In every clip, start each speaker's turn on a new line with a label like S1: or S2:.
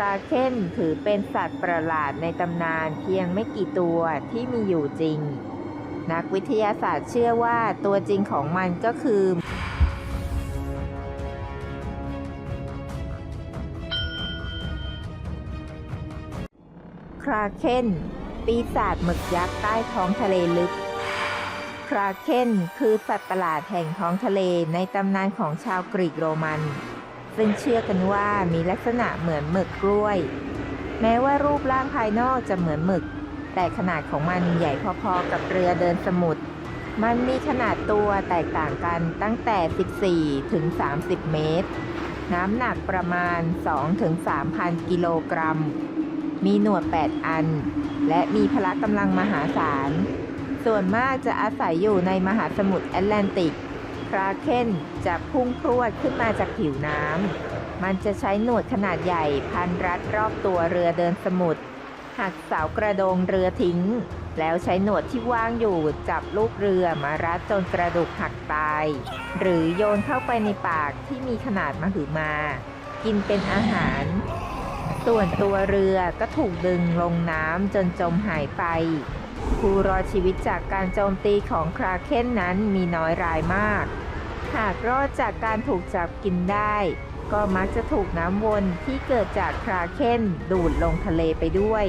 S1: คราเคนถือเป็นสัตว์ประหลาดในตำนานเพียงไม่กี่ตัวที่มีอยู่จริง นักวิทยาศาสตร์เชื่อว่าตัวจริงของมันก็คือคราเคนปีศาจหมึกยักษ์ใต้ท้องทะเลลึกคราเคนคือสัตว์ประหลาดแห่งท้องทะเลในตำนานของชาวกรีกโรมัน ซึ่งเชื่อกันว่ามีลักษณะเหมือนหมึกกล้วย แม้ว่ารูปร่างภายนอกจะเหมือนหมึก แต่ขนาดของมันใหญ่พอๆกับเรือเดินสมุทรมันมีขนาดตัวแตกต่างกันตั้งแต่ 14 ถึง 30 เมตร น้ำหนักประมาณ 2 ถึง 3,000 กิโลกรัม มีหนวด 8 อัน และมีพละกำลังมหาศาล ส่วนมากจะอาศัยอยู่ในมหาสมุทรแอตแลนติก คราเคนจะพุ่งพรวดขึ้นมาจากผิวน้ำ มันจะใช้หนวดขนาดใหญ่พันรัดรอบตัวเรือเดินสมุทร หักเสากระโดงเรือทิ้ง แล้วใช้หนวดที่ว่างอยู่จับลูกเรือมารัดจนกระดูกหักตาย หรือโยนเข้าไปในปากที่มีขนาดมหึมา กินเป็นอาหาร ส่วนตัวเรือก็ถูกดึงลงน้ำจนจมหายไปผู้รอดชีวิตจากการโจมตีของคราเคนนั้นมีน้อยรายมาก หากรอดจากการถูกจับกินได้ ก็มักจะถูกน้ำวนที่เกิดจากคราเคนดูดลงทะเลไปด้วย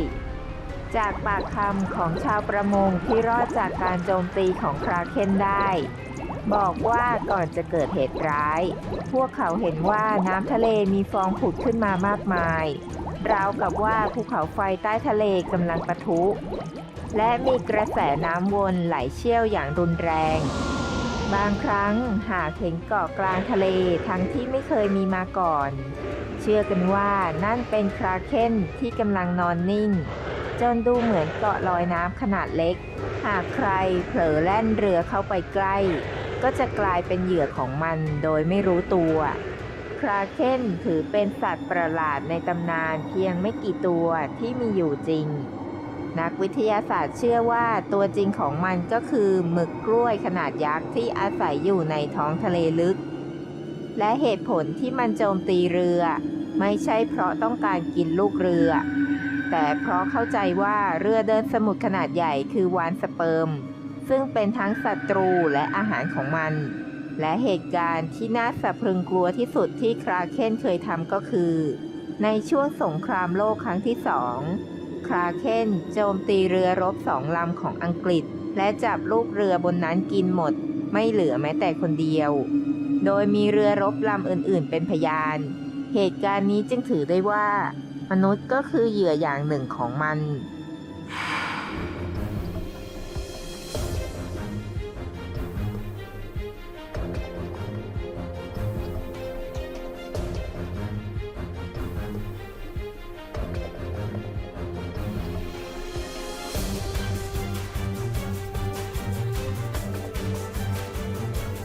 S1: จากปากคำของชาวประมงที่รอดจากการโจมตีของคราเคนได้ บอกว่าก่อนจะเกิดเหตุร้าย พวกเขาเห็นว่าน้ำทะเลมีฟองผุดขึ้นมามากมาย ราวกับว่าภูเขาไฟใต้ทะเลกำลังปะทุและมีกระแสน้ำวนไหลเชี่ยวอย่างรุนแรง บางครั้งหากเห็นเกาะกลางทะเลทั้งที่ไม่เคยมีมาก่อน เชื่อกันว่านั่นเป็นคราเคนที่กำลังนอนนิ่ง จนดูเหมือนเกาะลอยน้ำขนาดเล็ก หากใครเผลอแล่นเรือเข้าไปใกล้ ก็จะกลายเป็นเหยื่อของมันโดยไม่รู้ตัวคราเคนถือเป็นสัตว์ประหลาดในตำนานเพียงไม่กี่ตัวที่มีอยู่จริง นักวิทยาศาสตร์เชื่อว่าตัวจริงของมันก็คือหมึกกล้วยขนาดยักษ์ที่อาศัยอยู่ในท้องทะเลลึก และเหตุผลที่มันโจมตีเรือ ไม่ใช่เพราะต้องการกินลูกเรือ แต่เพราะเข้าใจว่าเรือเดินสมุทรขนาดใหญ่คือวานสเปิร์ม ซึ่งเป็นทั้งศัตรูและอาหารของมัน และเหตุการณ์ที่น่าสะพรึงกลัวที่สุดที่คราเคนเคยทำก็คือ ในช่วงสงครามโลกครั้งที่สอง คราเคนโจมตีเรือรบสองลำของอังกฤษ และจับลูกเรือบนนั้นกินหมด ไม่เหลือแม้แต่คนเดียว โดยมีเรือรบลำอื่นๆ เป็นพยาน เหตุการณ์นี้จึงถือได้ว่า มนุษย์ก็คือเหยื่ออย่างหนึ่งของมัน